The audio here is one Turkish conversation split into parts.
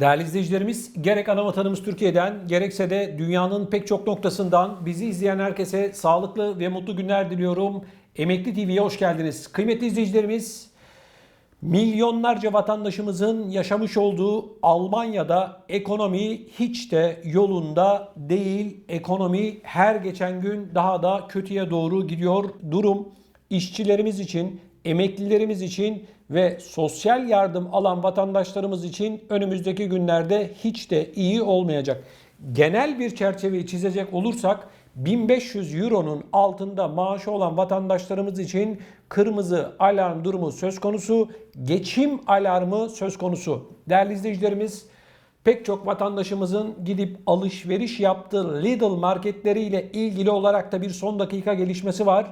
Değerli izleyicilerimiz, gerek ana vatanımız Türkiye'den, gerekse de dünyanın pek çok noktasından bizi izleyen herkese sağlıklı ve mutlu günler diliyorum. Emekli TV'ye hoş geldiniz. Kıymetli izleyicilerimiz, milyonlarca vatandaşımızın yaşamış olduğu Almanya'da ekonomi hiç de yolunda değil. Ekonomi her geçen gün daha da kötüye doğru gidiyor. Durum işçilerimiz için, emeklilerimiz için ve sosyal yardım alan vatandaşlarımız için önümüzdeki günlerde hiç de iyi olmayacak. Genel bir çerçeveyi çizecek olursak 1500 euronun altında maaşı olan vatandaşlarımız için kırmızı alarm durumu söz konusu, geçim alarmı söz konusu. Değerli izleyicilerimiz, pek çok vatandaşımızın gidip alışveriş yaptığı Lidl marketleriyle ilgili olarak da bir son dakika gelişmesi var.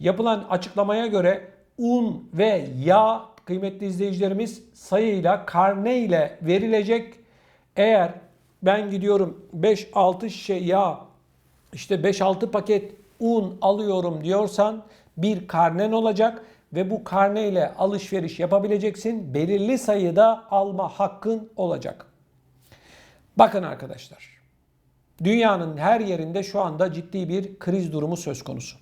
Yapılan açıklamaya göre un ve yağ kıymetli izleyicilerimiz sayıyla karne ile verilecek. Eğer ben gidiyorum 5-6 şişe yağ işte 5-6 paket un alıyorum diyorsan bir karnen olacak ve bu karne ile alışveriş yapabileceksin. Belirli sayıda alma hakkın olacak. Bakın arkadaşlar. Dünyanın her yerinde şu anda ciddi bir kriz durumu söz konusu.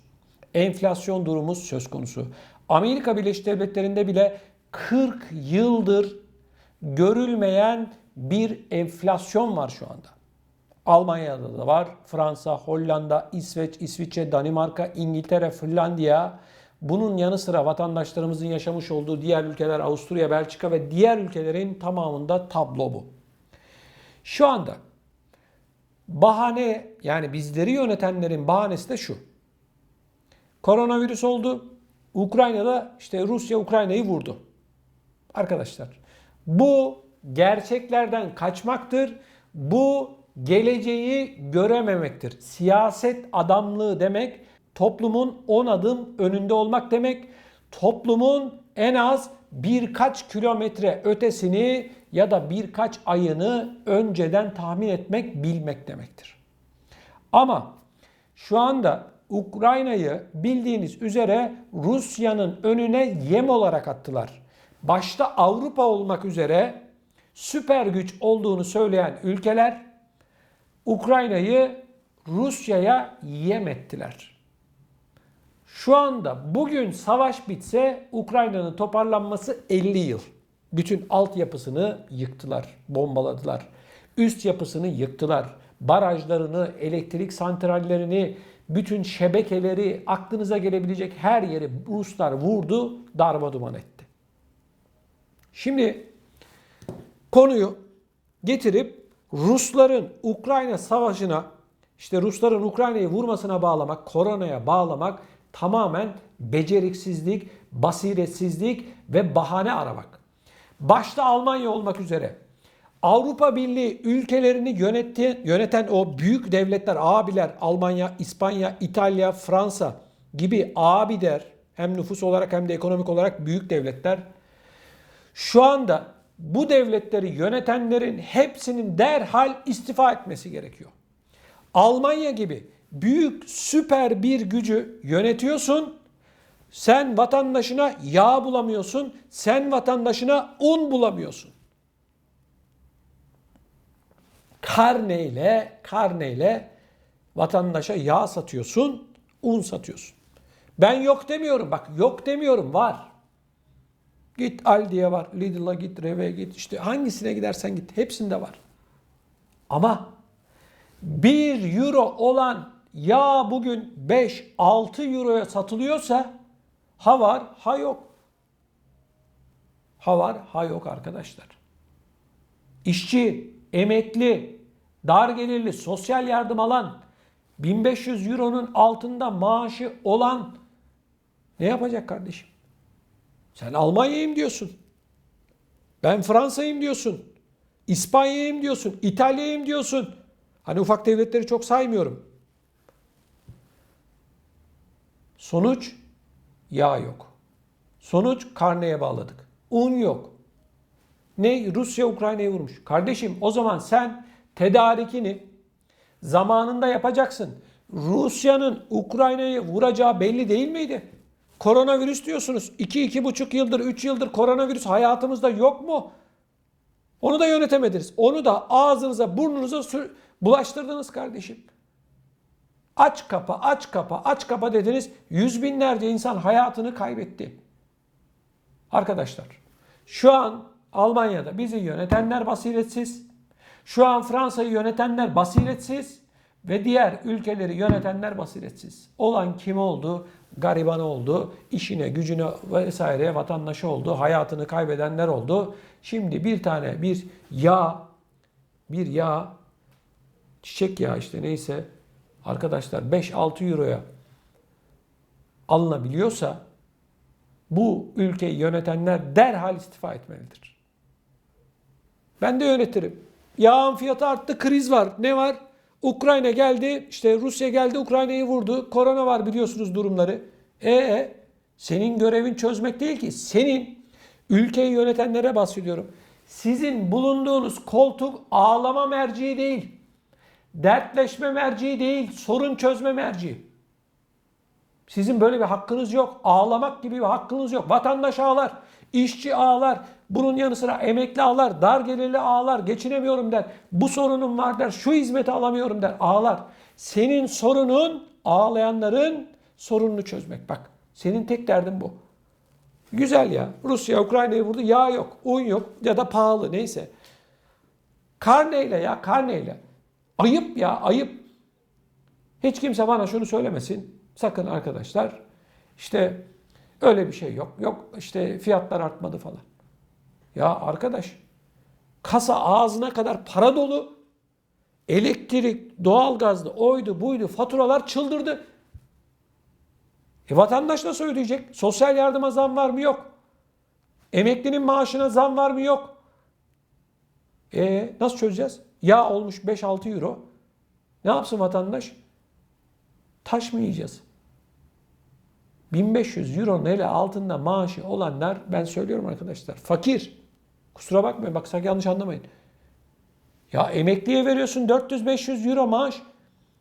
Enflasyon durumu söz konusu. Amerika Birleşik Devletleri'nde bile 40 yıldır görülmeyen bir enflasyon var şu anda. Almanya'da da var. Fransa, Hollanda, İsveç, İsviçre, Danimarka, İngiltere, Finlandiya. Bunun yanı sıra vatandaşlarımızın yaşamış olduğu diğer ülkeler Avusturya, Belçika ve diğer ülkelerin tamamında tablo bu. Şu anda bahane yani bizleri yönetenlerin bahanesi de şu. Koronavirüs oldu. Ukrayna'da işte Rusya Ukrayna'yı vurdu. Arkadaşlar bu gerçeklerden kaçmaktır. Bu geleceği görememektir. Siyaset adamlığı demek toplumun 10 adım önünde olmak demek. Toplumun en az birkaç kilometre ötesini ya da birkaç ayını önceden tahmin etmek, bilmek demektir. Ama şu anda Ukrayna'yı bildiğiniz üzere Rusya'nın önüne yem olarak attılar. Başta Avrupa olmak üzere süper güç olduğunu söyleyen ülkeler Ukrayna'yı Rusya'ya yem ettiler. Şu anda bugün savaş bitse Ukrayna'nın toparlanması 50 yıl. Bütün altyapısını yıktılar, bombaladılar. Üst yapısını yıktılar. Barajlarını, elektrik santrallerini, bütün şebekeleri, aklınıza gelebilecek her yeri Ruslar vurdu, darma duman etti. Şimdi konuyu getirip Rusların Ukrayna savaşına, işte Rusların Ukrayna'yı vurmasına bağlamak, koronaya bağlamak tamamen beceriksizlik, basiretsizlik ve bahane aramak. Başta Almanya olmak üzere Avrupa Birliği ülkelerini yönetti, yöneten o büyük devletler, abiler, Almanya, İspanya, İtalya, Fransa gibi abiler, hem nüfus olarak hem de ekonomik olarak büyük devletler. Şu anda bu devletleri yönetenlerin hepsinin derhal istifa etmesi gerekiyor. Almanya gibi büyük süper bir gücü yönetiyorsun. Sen vatandaşına yağ bulamıyorsun. Sen vatandaşına un bulamıyorsun. karneyle karneyle vatandaşa yağ satıyorsun, un satıyorsun. Ben yok demiyorum. Bak yok demiyorum. Var. Git Aldi'ye var. Lidl'a git, Reve git. işte hangisine gidersen git. Hepsinde var. Ama 1 euro olan yağ bugün 5-6 euroya satılıyorsa ha var ha yok. Ha var ha yok arkadaşlar. İşçi, emekli, dar gelirli, sosyal yardım alan, 1500 euronun altında maaşı olan ne yapacak kardeşim? Sen Almanya'yım diyorsun. Ben Fransa'yım diyorsun. İspanya'yım diyorsun. İtalya'yım diyorsun. Hani ufak devletleri çok saymıyorum. Sonuç yağ yok. Sonuç karneye bağladık. Un yok. Ne? Rusya Ukrayna'yı vurmuş. Kardeşim o zaman sen tedarikini zamanında yapacaksın. Rusya'nın Ukrayna'yı vuracağı belli değil miydi? Koronavirüs diyorsunuz. 2-2,5 yıldır, 3 yıldır koronavirüs hayatımızda yok mu? Onu da yönetemediniz. Onu da ağzınıza burnunuza bulaştırdınız kardeşim. Aç kapa, aç kapa, aç kapa dediniz. Yüz binlerce insan hayatını kaybetti. Arkadaşlar şu an Almanya'da bizi yönetenler basiretsiz. Şu an Fransa'yı yönetenler basiretsiz. Ve diğer ülkeleri yönetenler basiretsiz. Olan kim oldu? Gariban oldu. işine, gücüne vesaireye vatandaşı oldu. Hayatını kaybedenler oldu. Şimdi bir tane bir yağ, bir yağ, çiçek yağı işte neyse arkadaşlar 5-6 euroya alınabiliyorsa bu ülkeyi yönetenler derhal istifa etmelidir. Ben de yönetirim. Yağın fiyatı arttı, kriz var. Ne var? Ukrayna geldi, işte Rusya geldi, Ukrayna'yı vurdu. Korona var biliyorsunuz durumları. E senin görevin çözmek değil ki. Senin ülkeyi yönetenlere bahsediyorum. Sizin bulunduğunuz koltuk ağlama merciği değil. Dertleşme merciği değil, sorun çözme merciği. Sizin böyle bir hakkınız yok. Ağlamak gibi bir hakkınız yok. Vatandaş ağlar, işçi ağlar, bunun yanı sıra emekli ağlar, dar gelirli ağlar, geçinemiyorum der. Bu sorunum var der, şu hizmeti alamıyorum der, ağlar. Senin sorunun ağlayanların sorununu çözmek. Bak senin tek derdin bu. Güzel ya. Rusya Ukrayna'yı vurdu. Yağ yok, un yok ya da pahalı neyse. Karneyle ya karneyle. Ayıp ya ayıp. Hiç kimse bana şunu söylemesin. Sakın arkadaşlar. İşte öyle bir şey yok. Yok işte fiyatlar artmadı falan. Ya arkadaş kasa ağzına kadar para dolu. Elektrik, doğalgazlı, oydu, buydu, faturalar çıldırdı. E vatandaş nasıl ödeyecek? Sosyal yardıma zam var mı? Yok. Emeklinin maaşına zam var mı? Yok. E nasıl çözeceğiz? Yağ olmuş 5-6 euro. Ne yapsın vatandaş? Taş mı yiyeceğiz? 1500 euro ile altında maaşı olanlar ben söylüyorum arkadaşlar fakir. Kusura bakmayın bak sakın yanlış anlamayın. Ya emekliye veriyorsun 400-500 euro maaş.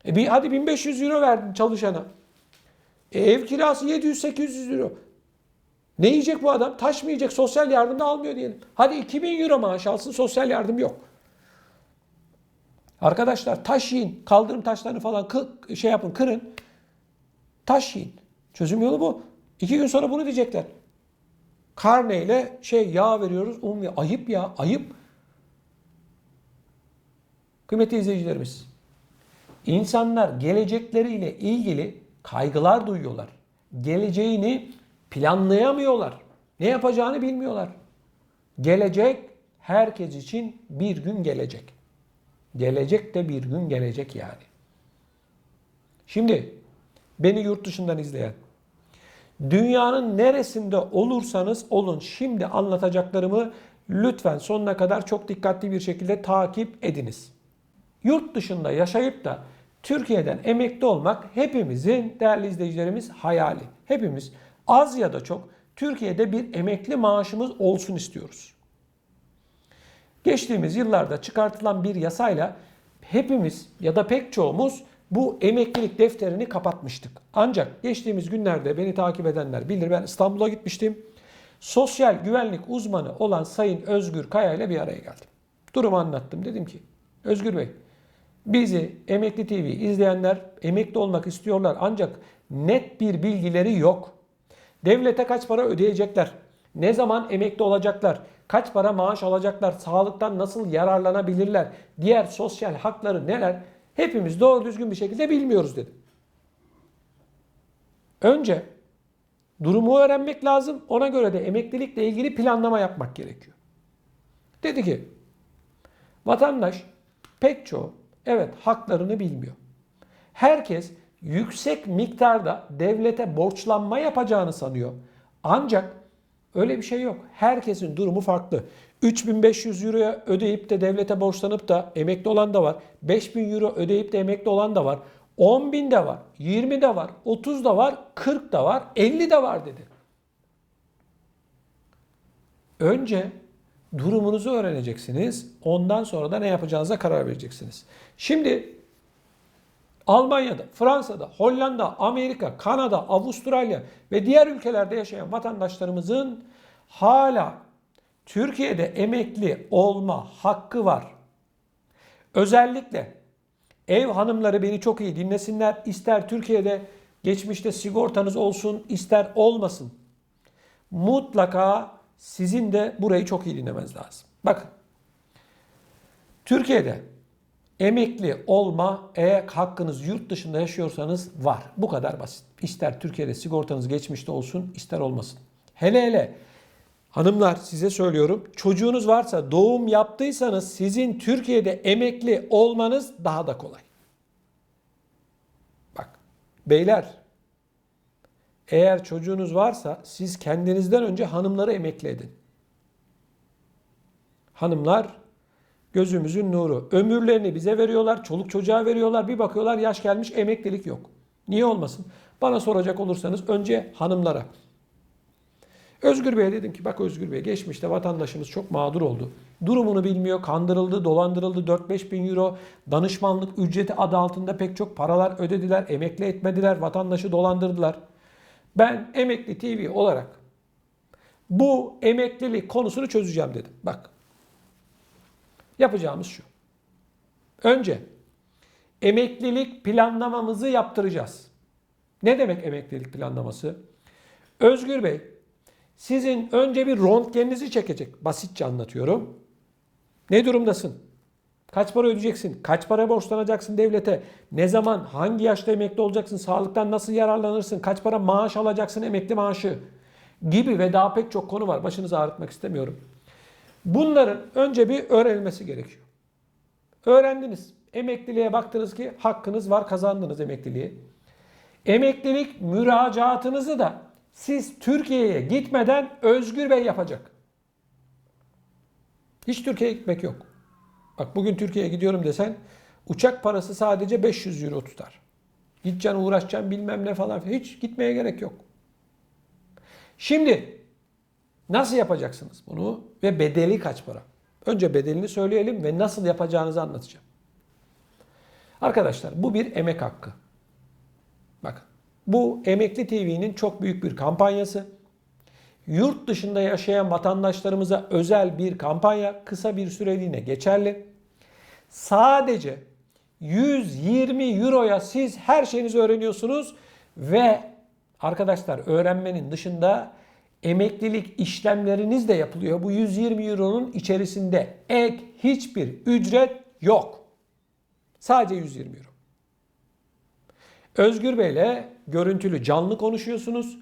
E bir, hadi 1500 euro verdin çalışana. E ev kirası 700-800 euro. Ne yiyecek bu adam? Taş mı yiyecek? Sosyal yardım da almıyor diyelim. Hadi 2000 euro maaş alsın sosyal yardım yok. Arkadaşlar taş yiyin. Kaldırım taşlarını falan kı- şey yapın kırın. Taş yiyin. Çözüm yolu bu. İki gün sonra bunu diyecekler. Karneyle şey yağ veriyoruz. Un ve ayıp ya ayıp. Kıymetli izleyicilerimiz. İnsanlar gelecekleriyle ilgili kaygılar duyuyorlar. Geleceğini planlayamıyorlar. Ne yapacağını bilmiyorlar. Gelecek herkes için bir gün gelecek. Gelecek de bir gün gelecek yani. Şimdi beni yurt dışından izleyen, dünyanın neresinde olursanız olun şimdi anlatacaklarımı lütfen sonuna kadar çok dikkatli bir şekilde takip ediniz. Yurt dışında yaşayıp da Türkiye'den emekli olmak hepimizin değerli izleyicilerimiz hayali. Hepimiz az ya da çok Türkiye'de bir emekli maaşımız olsun istiyoruz. Geçtiğimiz yıllarda çıkartılan bir yasayla hepimiz ya da pek çoğumuz bu emeklilik defterini kapatmıştık. Ancak geçtiğimiz günlerde beni takip edenler bilir ben İstanbul'a gitmiştim. Sosyal güvenlik uzmanı olan Sayın Özgür Kaya ile bir araya geldim. Durumu anlattım. Dedim ki Özgür Bey bizi Emekli TV izleyenler emekli olmak istiyorlar ancak net bir bilgileri yok. Devlete kaç para ödeyecekler? Ne zaman emekli olacaklar? Kaç para maaş alacaklar? Sağlıktan nasıl yararlanabilirler? Diğer sosyal hakları neler? Hepimiz doğru düzgün bir şekilde bilmiyoruz dedim. Önce durumu öğrenmek lazım. Ona göre de emeklilikle ilgili planlama yapmak gerekiyor. Dedi ki vatandaş pek çoğu evet haklarını bilmiyor. Herkes yüksek miktarda devlete borçlanma yapacağını sanıyor. Ancak öyle bir şey yok. Herkesin durumu farklı. 3500 euroya ödeyip de devlete borçlanıp da emekli olan da var. 5000 euro ödeyip de emekli olan da var. 10 bin de var, 20 de var, 30 da var, 40 da var, 50 de var dedi. Önce durumunuzu öğreneceksiniz. Ondan sonra da ne yapacağınıza karar vereceksiniz. Şimdi Almanya'da, Fransa'da, Hollanda, Amerika, Kanada, Avustralya ve diğer ülkelerde yaşayan vatandaşlarımızın hala Türkiye'de emekli olma hakkı var. Özellikle ev hanımları beni çok iyi dinlesinler. İster Türkiye'de geçmişte sigortanız olsun, ister olmasın. Mutlaka sizin de burayı çok iyi dinlemeniz lazım. Bakın. Türkiye'de emekli olma eğer hakkınız yurt dışında yaşıyorsanız var. Bu kadar basit. İster Türkiye'de sigortanız geçmişte olsun, ister olmasın. Hele hele hanımlar size söylüyorum. Çocuğunuz varsa doğum yaptıysanız sizin Türkiye'de emekli olmanız daha da kolay. Bak beyler eğer çocuğunuz varsa siz kendinizden önce hanımları emekli edin. Hanımlar gözümüzün nuru. Ömürlerini bize veriyorlar, çoluk çocuğa veriyorlar. Bir bakıyorlar yaş gelmiş emeklilik yok. Niye olmasın? Bana soracak olursanız önce hanımlara. Özgür Bey'e dedim ki bak Özgür Bey geçmişte vatandaşımız çok mağdur oldu. Durumunu bilmiyor, kandırıldı, dolandırıldı 4-5 bin euro danışmanlık ücreti adı altında pek çok paralar ödediler, emekli etmediler, vatandaşı dolandırdılar. Ben Emekli TV olarak bu emeklilik konusunu çözeceğim dedim. Bak yapacağımız şu. Önce emeklilik planlamamızı yaptıracağız. Ne demek emeklilik planlaması? Özgür Bey sizin önce bir röntgeninizi çekecek. Basitçe anlatıyorum. Ne durumdasın? Kaç para ödeyeceksin? Kaç para borçlanacaksın devlete? Ne zaman, hangi yaşta emekli olacaksın? Sağlıktan nasıl yararlanırsın? Kaç para maaş alacaksın emekli maaşı? Gibi ve daha pek çok konu var. Başınızı ağrıtmak istemiyorum. Bunların önce bir öğrenilmesi gerekiyor. Öğrendiniz. Emekliliğe baktınız ki hakkınız var kazandınız emekliliği. Emeklilik müracaatınızı da siz Türkiye'ye gitmeden Özgür Bey yapacak. Hiç Türkiye'ye gitmek yok. Bak bugün Türkiye'ye gidiyorum desen uçak parası sadece 500 euro tutar. Gideceksin uğraşacaksın bilmem ne falan. Hiç gitmeye gerek yok. Şimdi nasıl yapacaksınız bunu ve bedeli kaç para? Önce bedelini söyleyelim ve nasıl yapacağınızı anlatacağım. Arkadaşlar bu bir emek hakkı. Bakın bu Emekli TV'nin çok büyük bir kampanyası. Yurt dışında yaşayan vatandaşlarımıza özel bir kampanya kısa bir süreliğine geçerli. Sadece 120 euroya siz her şeyinizi öğreniyorsunuz ve arkadaşlar öğrenmenin dışında emeklilik işlemleriniz de yapılıyor. Bu 120 euronun içerisinde ek hiçbir ücret yok. Sadece 120 euro. Özgür Bey'le görüntülü canlı konuşuyorsunuz.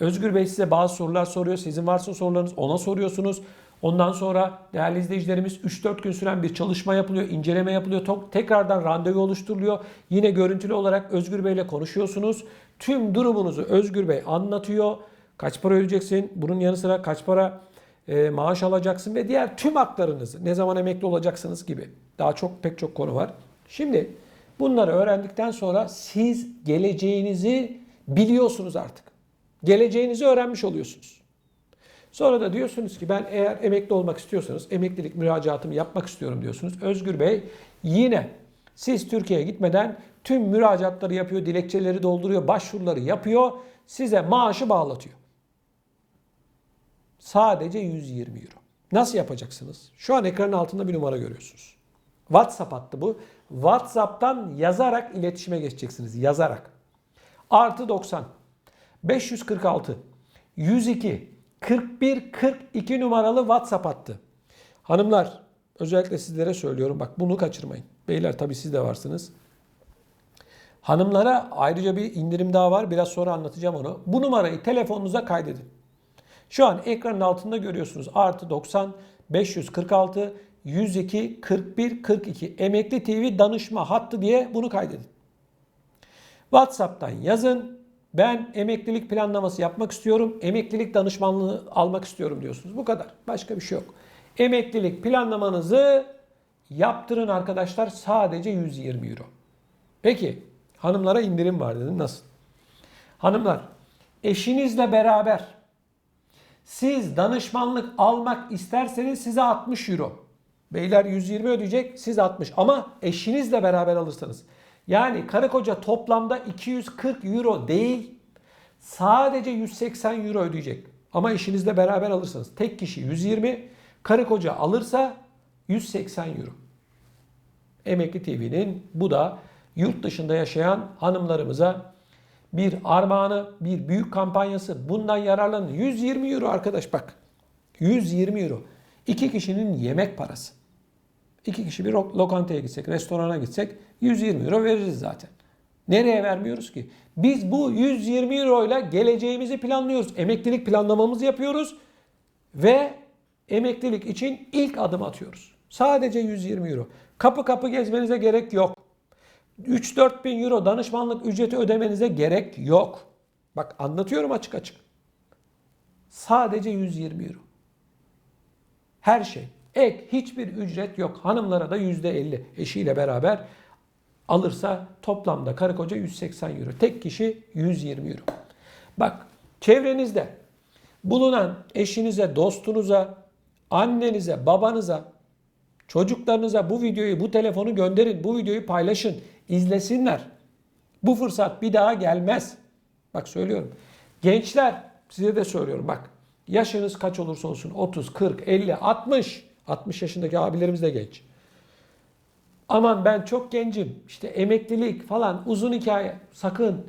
Özgür Bey size bazı sorular soruyor. Sizin varsa sorularınız ona soruyorsunuz. Ondan sonra değerli izleyicilerimiz 3-4 gün süren bir çalışma yapılıyor, inceleme yapılıyor. Tekrardan randevu oluşturuluyor. Yine görüntülü olarak Özgür Bey ile konuşuyorsunuz. Tüm durumunuzu Özgür Bey anlatıyor. Kaç para ödeyeceksin? Bunun yanı sıra kaç para e, maaş alacaksın ve diğer tüm haklarınızı ne zaman emekli olacaksınız gibi. Daha çok pek çok konu var. Şimdi bunları öğrendikten sonra siz geleceğinizi biliyorsunuz artık. Geleceğinizi öğrenmiş oluyorsunuz. Sonra da diyorsunuz ki ben eğer emekli olmak istiyorsanız emeklilik müracaatımı yapmak istiyorum diyorsunuz. Özgür Bey yine siz Türkiye'ye gitmeden tüm müracaatları yapıyor, dilekçeleri dolduruyor, başvuruları yapıyor, size maaşı bağlatıyor. Sadece 120 euro. Nasıl yapacaksınız? Şu an ekranın altında bir numara görüyorsunuz. WhatsApp hattı bu. WhatsApp'tan yazarak iletişime geçeceksiniz. Yazarak. Artı 90 546 102 41 42 numaralı WhatsApp hattı. Hanımlar özellikle sizlere söylüyorum bak bunu kaçırmayın. Beyler tabii siz de varsınız. Hanımlara ayrıca bir indirim daha var. Biraz sonra anlatacağım onu. Bu numarayı telefonunuza kaydedin. Şu an ekranın altında görüyorsunuz. Artı 90 546 102 41 42 Emekli TV danışma hattı diye bunu kaydedin. WhatsApp'tan yazın. Ben emeklilik planlaması yapmak istiyorum. Emeklilik danışmanlığı almak istiyorum diyorsunuz. Bu kadar. Başka bir şey yok. Emeklilik planlamanızı yaptırın arkadaşlar. Sadece 120 euro. Peki hanımlara indirim var dedim. Nasıl? Hanımlar eşinizle beraber siz danışmanlık almak isterseniz size 60 euro. Beyler 120 ödeyecek, siz 60. Ama eşinizle beraber alırsanız. Yani karı koca toplamda 240 euro değil, sadece 180 euro ödeyecek. Ama eşinizle beraber alırsanız tek kişi 120, Karı koca alırsa 180 euro. Emekli TV'nin bu da yurt dışında yaşayan hanımlarımıza bir armağanı, bir büyük kampanyası. Bundan yararlanın. 120 euro arkadaş bak. 120 euro. İki kişinin yemek parası. İki kişi bir lo- lokantaya gitsek, restorana gitsek 120 euro veririz zaten. Nereye vermiyoruz ki? Biz bu 120 euro ile geleceğimizi planlıyoruz. Emeklilik planlamamızı yapıyoruz ve emeklilik için ilk adım atıyoruz. Sadece 120 euro. Kapı kapı gezmenize gerek yok. 3-4 bin euro danışmanlık ücreti ödemenize gerek yok. Bak anlatıyorum açık açık. Sadece 120 euro. Her şey. Ek hiçbir ücret yok. Hanımlara da %50 eşiyle beraber alırsa toplamda karı koca 180 euro. Tek kişi 120 euro. Bak çevrenizde bulunan eşinize, dostunuza, annenize, babanıza, çocuklarınıza bu videoyu, bu telefonu gönderin. Bu videoyu paylaşın. İzlesinler. Bu fırsat bir daha gelmez. Bak söylüyorum. Gençler size de söylüyorum bak. Yaşınız kaç olursa olsun 30, 40, 50, 60. 60 yaşındaki abilerimiz de genç. Aman ben çok gencim. İşte emeklilik falan uzun hikaye. Sakın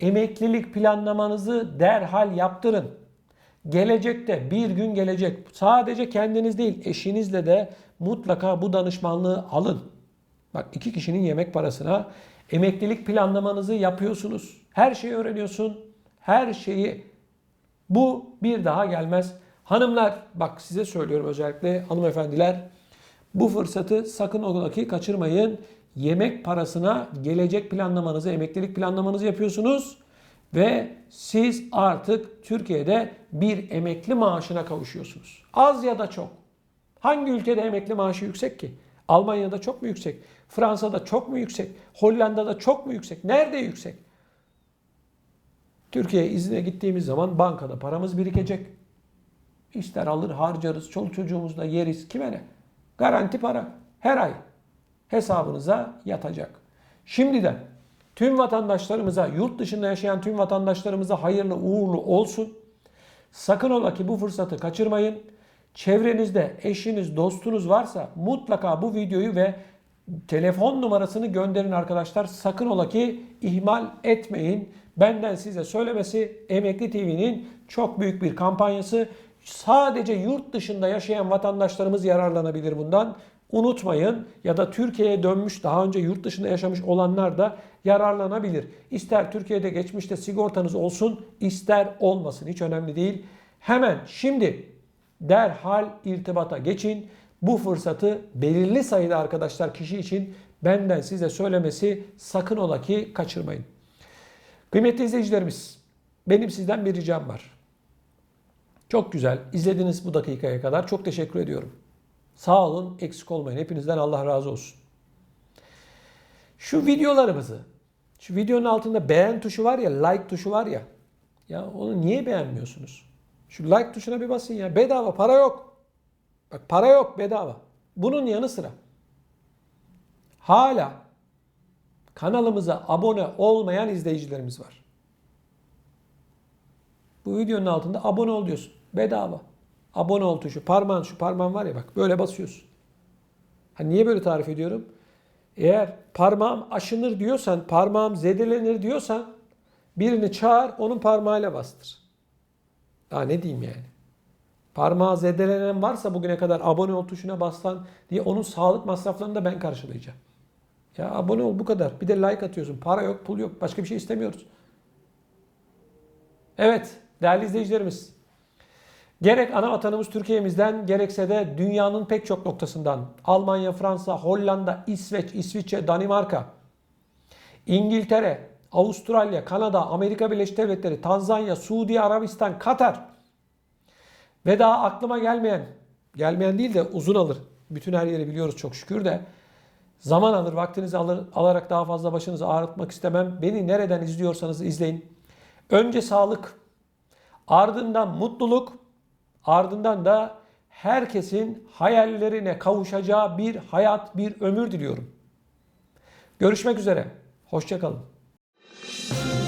emeklilik planlamanızı derhal yaptırın. Gelecekte bir gün gelecek. Sadece kendiniz değil eşinizle de mutlaka bu danışmanlığı alın. Bak iki kişinin yemek parasına emeklilik planlamanızı yapıyorsunuz. Her şeyi öğreniyorsun. Her şeyi. Bu bir daha gelmez. Hanımlar bak size söylüyorum özellikle hanımefendiler. Bu fırsatı sakın ola kaçırmayın. Yemek parasına gelecek planlamanızı, emeklilik planlamanızı yapıyorsunuz ve siz artık Türkiye'de bir emekli maaşına kavuşuyorsunuz. Az ya da çok. Hangi ülkede emekli maaşı yüksek ki? Almanya'da çok mu yüksek? Fransa'da çok mu yüksek? Hollanda'da çok mu yüksek? Nerede yüksek? Türkiye'ye izine gittiğimiz zaman bankada paramız birikecek. İster alır harcarız, çoluk çocuğumuzla yeriz. Kime ne? Garanti para. Her ay hesabınıza yatacak. Şimdiden tüm vatandaşlarımıza, yurt dışında yaşayan tüm vatandaşlarımıza hayırlı uğurlu olsun. Sakın ola ki bu fırsatı kaçırmayın. Çevrenizde eşiniz, dostunuz varsa mutlaka bu videoyu ve telefon numarasını gönderin arkadaşlar. Sakın ola ki ihmal etmeyin. Benden size söylemesi Emekli TV'nin çok büyük bir kampanyası. Sadece yurt dışında yaşayan vatandaşlarımız yararlanabilir bundan. Unutmayın ya da Türkiye'ye dönmüş daha önce yurt dışında yaşamış olanlar da yararlanabilir. İster Türkiye'de geçmişte sigortanız olsun ister olmasın hiç önemli değil. Hemen şimdi derhal irtibata geçin. Bu fırsatı belirli sayıda arkadaşlar kişi için benden size söylemesi sakın ola ki kaçırmayın. Kıymetli izleyicilerimiz benim sizden bir ricam var. Çok güzel izlediniz bu dakikaya kadar çok teşekkür ediyorum. Sağ olun eksik olmayın hepinizden Allah razı olsun. Şu videolarımızı şu videonun altında beğen tuşu var ya like tuşu var ya ya onu niye beğenmiyorsunuz? Şu like tuşuna bir basın ya. Bedava para yok. Bak para yok bedava. Bunun yanı sıra hala kanalımıza abone olmayan izleyicilerimiz var. Bu videonun altında abone ol diyorsun. Bedava. Abone ol tuşu. Parmağın şu parmağın var ya bak böyle basıyorsun. Ha niye böyle tarif ediyorum? Eğer parmağım aşınır diyorsan, parmağım zedelenir diyorsan birini çağır onun parmağıyla bastır. Daha ne diyeyim yani? Parmağı zedelenen varsa bugüne kadar abone ol tuşuna bassan diye onun sağlık masraflarını da ben karşılayacağım. Ya abone ol bu kadar. Bir de like atıyorsun. Para yok, pul yok. Başka bir şey istemiyoruz. Evet değerli izleyicilerimiz. Gerek ana vatanımız Türkiye'mizden gerekse de dünyanın pek çok noktasından Almanya, Fransa, Hollanda, İsveç, İsviçre, Danimarka, İngiltere, Avustralya, Kanada, Amerika Birleşik Devletleri, Tanzanya, Suudi Arabistan, Katar ve daha aklıma gelmeyen, gelmeyen değil de uzun alır. Bütün her yeri biliyoruz çok şükür de zaman alır, vaktinizi alır, alarak daha fazla başınızı ağrıtmak istemem. Beni nereden izliyorsanız izleyin. Önce sağlık, ardından mutluluk, ardından da herkesin hayallerine kavuşacağı bir hayat, bir ömür diliyorum. Görüşmek üzere. Hoşçakalın. thank you